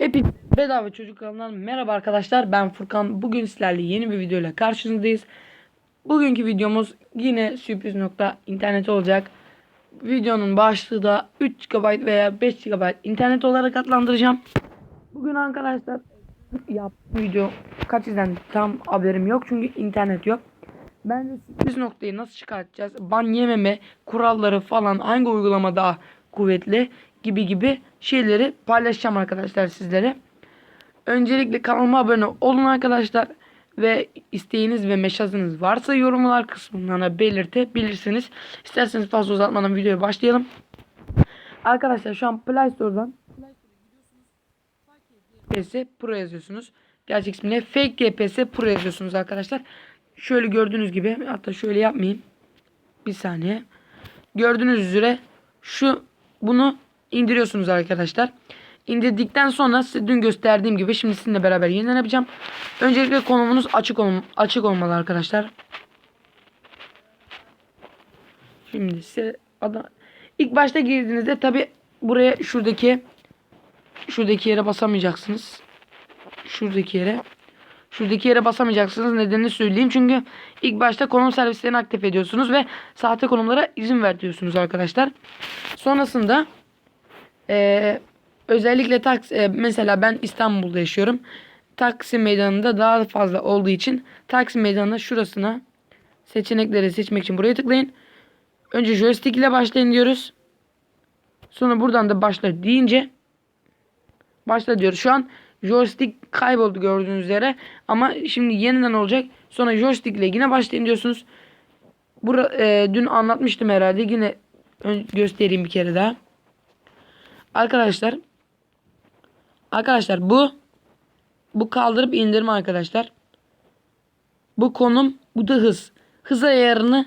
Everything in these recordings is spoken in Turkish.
Hepiniz bedava çocuk kanalından merhaba arkadaşlar. Ben Furkan. Bugün sizlerle yeni bir videoyla karşınızdayız. Bugünkü videomuz yine sürpriz nokta internet olacak. Videonun başlığı da 3 GB veya 5 GB internet olarak adlandıracağım. Bugün arkadaşlar yaptığım video kaç izlendi? Tam haberim yok çünkü internet yok. Ben de sürpriz noktayı nasıl çıkartacağız? Ban yememe kuralları falan hangi uygulama daha kuvvetli gibi gibi şeyleri paylaşacağım arkadaşlar sizlere. Öncelikle kanalıma abone olun arkadaşlar. Ve isteğiniz ve meşazınız varsa yorumlar kısmına belirtebilirsiniz. İsterseniz fazla uzatmadan videoya başlayalım. Arkadaşlar şu an Play Store'dan GPS Pro yazıyorsunuz. Gerçek ismine Fake GPS Pro yazıyorsunuz arkadaşlar. Şöyle gördüğünüz gibi hatta şöyle yapmayayım. Bir saniye. Gördüğünüz üzere şu bunu indiriyorsunuz arkadaşlar. İndirdikten sonra size dün gösterdiğim gibi şimdi sizinle beraber yeniden yapacağım. Öncelikle konumunuz açık ol açık olmalı arkadaşlar. Şimdi size adam ilk başta girdiğinizde tabi buraya şuradaki şuradaki yere basamayacaksınız. Şuradaki yere Şuradaki yere basamayacaksınız. Nedenini söyleyeyim. Çünkü ilk başta konum servislerini aktif ediyorsunuz ve sahte konumlara izin ver diyorsunuz arkadaşlar. Sonrasında ee, özellikle Taksim e, mesela ben İstanbul'da yaşıyorum. Taksim meydanında daha fazla olduğu için Taksim meydanına şurasına seçenekleri seçmek için buraya tıklayın. Önce joystick ile başlayın diyoruz. Sonra buradan da başla deyince başla diyoruz. Şu an joystick kayboldu gördüğünüz üzere. Ama şimdi yeniden olacak. Sonra joystick ile yine başlayın diyorsunuz. Bura, e, dün anlatmıştım herhalde. Yine göstereyim bir kere daha. Arkadaşlar. Arkadaşlar bu bu kaldırıp indirme arkadaşlar. Bu konum bu da hız. Hız ayarını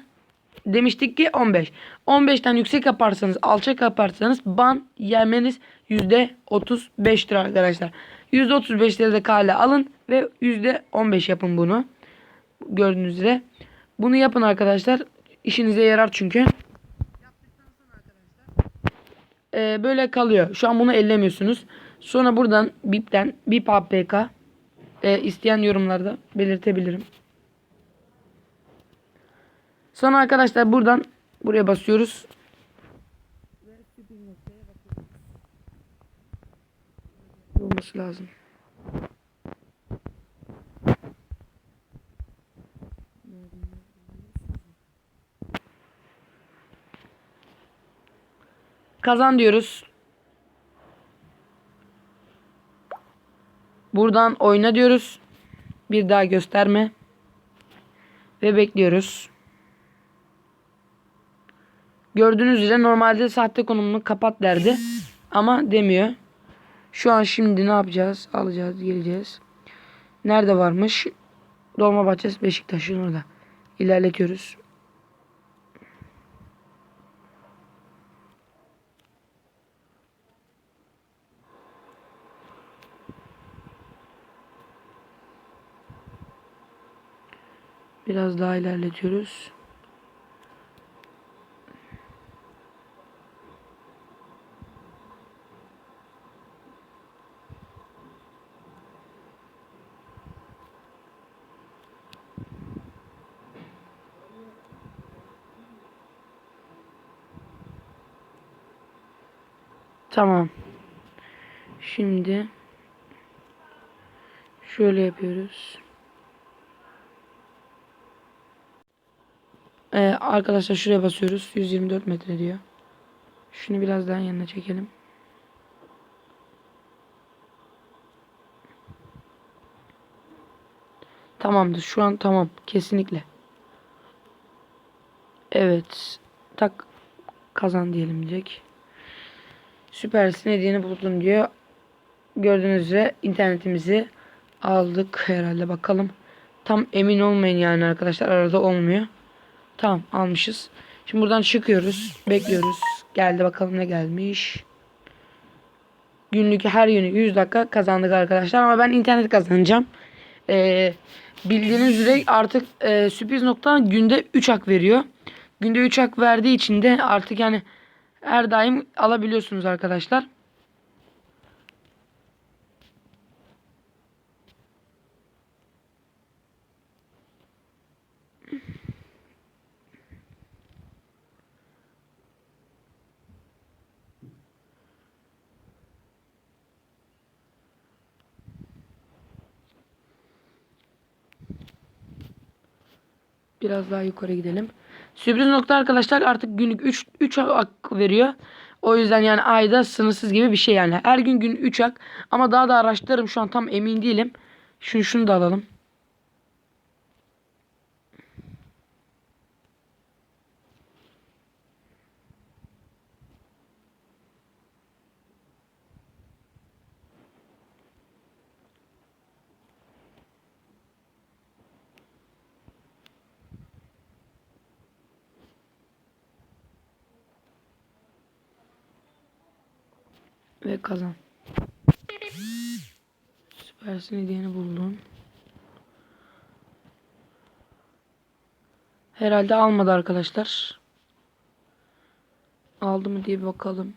demiştik ki 15. 15'ten yüksek yaparsanız alçak yaparsanız ban yemeniz %35'tir arkadaşlar. %35'leri de kale alın ve %15 yapın bunu. Gördüğünüz üzere. Bunu yapın arkadaşlar. İşinize yarar çünkü. Ee, böyle kalıyor. Şu an bunu ellemiyorsunuz. Sonra buradan bipten bip apk e, isteyen yorumlarda belirtebilirim. Sonra arkadaşlar buradan buraya basıyoruz. olması lazım. Kazan diyoruz. Buradan oyna diyoruz. Bir daha gösterme. Ve bekliyoruz. Gördüğünüz üzere normalde sahte konumunu kapat derdi. Ama demiyor. Şu an şimdi ne yapacağız? Alacağız, geleceğiz. Nerede varmış? Dolmabahçe Beşiktaş'ın orada. İlerletiyoruz. Biraz daha ilerletiyoruz. Tamam. Şimdi şöyle yapıyoruz. Ee, arkadaşlar şuraya basıyoruz. 124 metre diyor. Şunu biraz daha yanına çekelim. Tamamdır. Şu an tamam. Kesinlikle. Evet. Tak kazan diyelim diyecek. Süpersin hediyeni buldum diyor. Gördüğünüz üzere internetimizi aldık herhalde bakalım. Tam emin olmayın yani arkadaşlar arada olmuyor. Tamam almışız. Şimdi buradan çıkıyoruz. Bekliyoruz. Geldi bakalım ne gelmiş. Günlük her yönü 100 dakika kazandık arkadaşlar. Ama ben internet kazanacağım. Ee, bildiğiniz üzere artık e, sürpriz nokta günde 3 hak veriyor. Günde 3 hak verdiği için de artık yani her daim alabiliyorsunuz arkadaşlar. Biraz daha yukarı gidelim. Sürpriz nokta arkadaşlar artık günlük 3 3 ak veriyor. O yüzden yani ayda sınırsız gibi bir şey yani. Her gün gün 3 ak ama daha da araştırırım şu an tam emin değilim. Şunu şunu da alalım. Ve kazan. Süpersin hediyeni buldum. Herhalde almadı arkadaşlar. Aldı mı diye bir bakalım.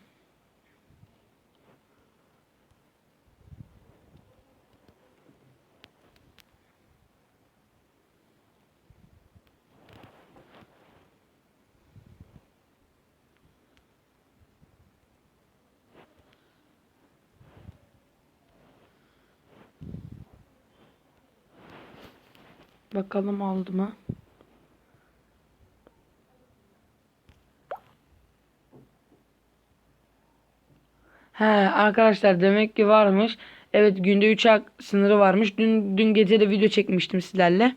Bakalım aldı mı? He arkadaşlar demek ki varmış. Evet günde 3 ak sınırı varmış. Dün dün gece de video çekmiştim sizlerle.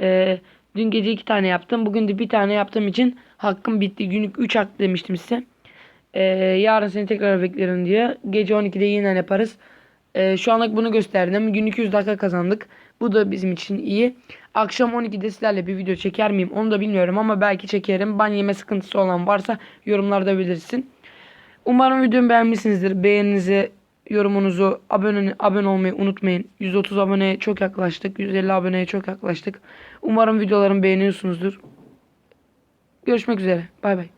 Ee, dün gece 2 tane yaptım. Bugün de bir tane yaptığım için hakkım bitti. Günlük 3 ak demiştim size. Ee, yarın seni tekrar beklerim diye. Gece 12'de yine yaparız. Ee, şu anlık bunu gösterdim. Günlük 100 dakika kazandık. Bu da bizim için iyi. Akşam 12'de sizlerle bir video çeker miyim onu da bilmiyorum ama belki çekerim. Ban yeme sıkıntısı olan varsa yorumlarda belirsin. Umarım videomu beğenmişsinizdir. Beğeninizi, yorumunuzu, abone, abone olmayı unutmayın. 130 aboneye çok yaklaştık. 150 aboneye çok yaklaştık. Umarım videolarımı beğeniyorsunuzdur. Görüşmek üzere. Bay bay.